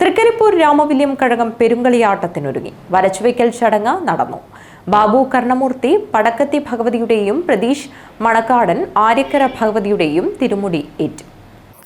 തൃക്കരിപ്പൂർ രാമവില്യം കഴകം പെരുങ്കളിയാട്ടത്തിനൊരുങ്ങി. വരച്ചുവെക്കൽ ചടങ്ങ് നടന്നു. ബാബു കർണമൂർത്തി പടക്കത്തി ഭഗവതിയുടെയും പ്രതീഷ് മണക്കാടൻ ആര്യക്കര ഭഗവതിയുടെയും തിരുമുടി ഏറ്റ്.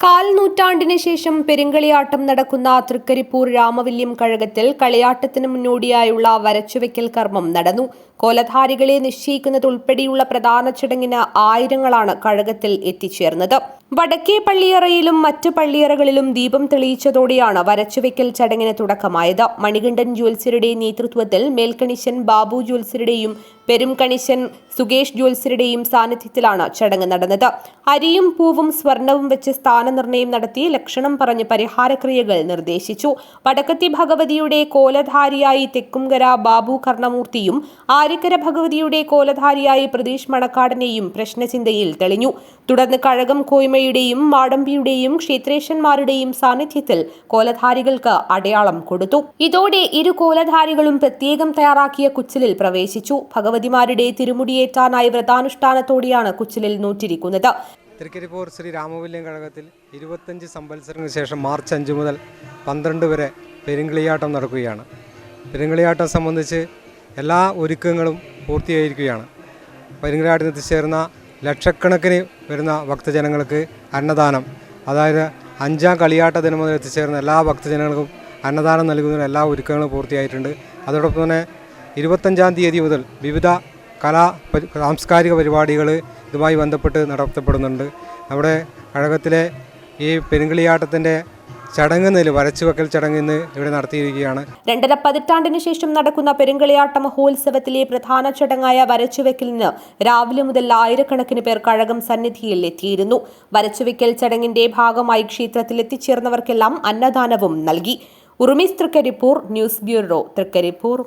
കാൽ നൂറ്റാണ്ടിന് ശേഷം പെരുങ്കളിയാട്ടം നടക്കുന്ന തൃക്കരിപ്പൂർ രാമവില്യം കഴകത്തിൽ കളിയാട്ടത്തിന് മുന്നോടിയായുള്ള വരച്ചുവെക്കൽ കർമ്മം നടന്നു. കോലധാരികളെ നിശ്ചയിക്കുന്നതുൾപ്പെടെയുള്ള പ്രധാന ചടങ്ങിന് ആയിരങ്ങളാണ് കഴകത്തിൽ എത്തിച്ചേർന്നത്. വടക്കേ പള്ളിയറയിലും മറ്റ് പള്ളിയറകളിലും ദീപം തെളിയിച്ചതോടെയാണ് വരച്ചുവെക്കൽ ചടങ്ങിന് തുടക്കമായത്. മണികണ്ഠൻ ജ്യോത്സ്യരുടെ നേതൃത്വത്തിൽ മേൽക്കണിശൻ ബാബു ജ്യോത്സ്യരുടെയും പെരുംകണിശൻ സുകേഷ് ജ്യോത്സ്യരുടെയും സാന്നിധ്യത്തിലാണ് ചടങ്ങ് നടന്നത്. അരിയും പൂവും സ്വർണവും വെച്ച് സ്ഥാനനിർണയം നടത്തി ലക്ഷണം പറഞ്ഞ് പരിഹാരക്രിയകൾ നിർദ്ദേശിച്ചു. വടക്കത്തി ഭഗവതിയുടെ കോലധാരിയായി തെക്കുംകര ബാബു കർണമൂർത്തിയും ആരിക്കര ഭഗവതിയുടെ കോലധാരിയായി പ്രതീഷ് മണക്കാടനെയും പ്രശ്നചിന്തയിൽ തെളിഞ്ഞു. തുടർന്ന് കഴകം കോയ്മയുടെയും മാടമ്പിയുടെയും ക്ഷേത്രേശന്മാരുടെയും സാന്നിധ്യത്തിൽ കോലധാരികൾക്ക് അടയാളം കൊടുത്തു. ഇതോടെ ഇരു കോലധാരികളും പ്രത്യേകം തയ്യാറാക്കിയ കുച്ചിലിൽ പ്രവേശിച്ചു. ഭഗവതിമാരുടെ തിരുമുടിയേറ്റാനായി വ്രതാനുഷ്ഠാനത്തോടെയാണ് കുച്ചിലിൽ നൂറ്റിരിക്കുന്നത്. തൃക്കരിപ്പൂർ ശ്രീ രാമവല്യം കഴകത്തിൽ ഇരുപത്തഞ്ച് സംവത്സരങ്ങൾക്ക് ശേഷം മാർച്ച് അഞ്ച് മുതൽ പന്ത്രണ്ട് വരെ പെരുങ്കളിയാട്ടം നടക്കുകയാണ്. പെരുങ്കളിയാട്ടം സംബന്ധിച്ച് എല്ലാ ഒരുക്കങ്ങളും പൂർത്തിയായിരിക്കുകയാണ്. പെരുങ്കളിയാട്ടത്തിൽ എത്തിച്ചേർന്ന ലക്ഷക്കണക്കിന് വരുന്ന ഭക്തജനങ്ങൾക്ക് അന്നദാനം. അതായത് അഞ്ചാം കളിയാട്ട ദിനം മുതൽ എത്തിച്ചേർന്ന എല്ലാ ഭക്തജനങ്ങൾക്കും അന്നദാനം നൽകുന്നതിന് എല്ലാ ഒരുക്കങ്ങളും പൂർത്തിയായിട്ടുണ്ട്. അതോടൊപ്പം തന്നെ ഇരുപത്തഞ്ചാം തീയതി മുതൽ വിവിധ കലാ സാംസ്കാരിക പരിപാടികൾ ഇതുമായി ബന്ധപ്പെട്ട് നടത്തപ്പെടുന്നുണ്ട്. നമ്മുടെ കഴകത്തിലെ ഈ പെരുങ്കളിയാട്ടത്തിന്റെ ചടങ്ങ് നില വരച്ചുവെക്കൽ ചടങ്ങ് ഇന്ന് ഇവിടെ നടത്തിയിരിക്കുകയാണ്. രണ്ടര പതിറ്റാണ്ടിന് ശേഷം നടക്കുന്ന പെരുങ്കളിയാട്ട മഹോത്സവത്തിലെ പ്രധാന ചടങ്ങായ വരച്ചുവെക്കലിന് രാവിലെ മുതൽ ആയിരക്കണക്കിന് പേർ കഴകം സന്നിധിയിൽ എത്തിയിരുന്നു. വരച്ചുവെക്കൽ ചടങ്ങിന്റെ ഭാഗമായി ക്ഷേത്രത്തിൽ എത്തിച്ചേർന്നവർക്കെല്ലാം അന്നദാനവും നൽകി. ഉറുമിസ് തൃക്കരിപ്പൂർ ന്യൂസ് ബ്യൂറോ തൃക്കരിപ്പൂർ.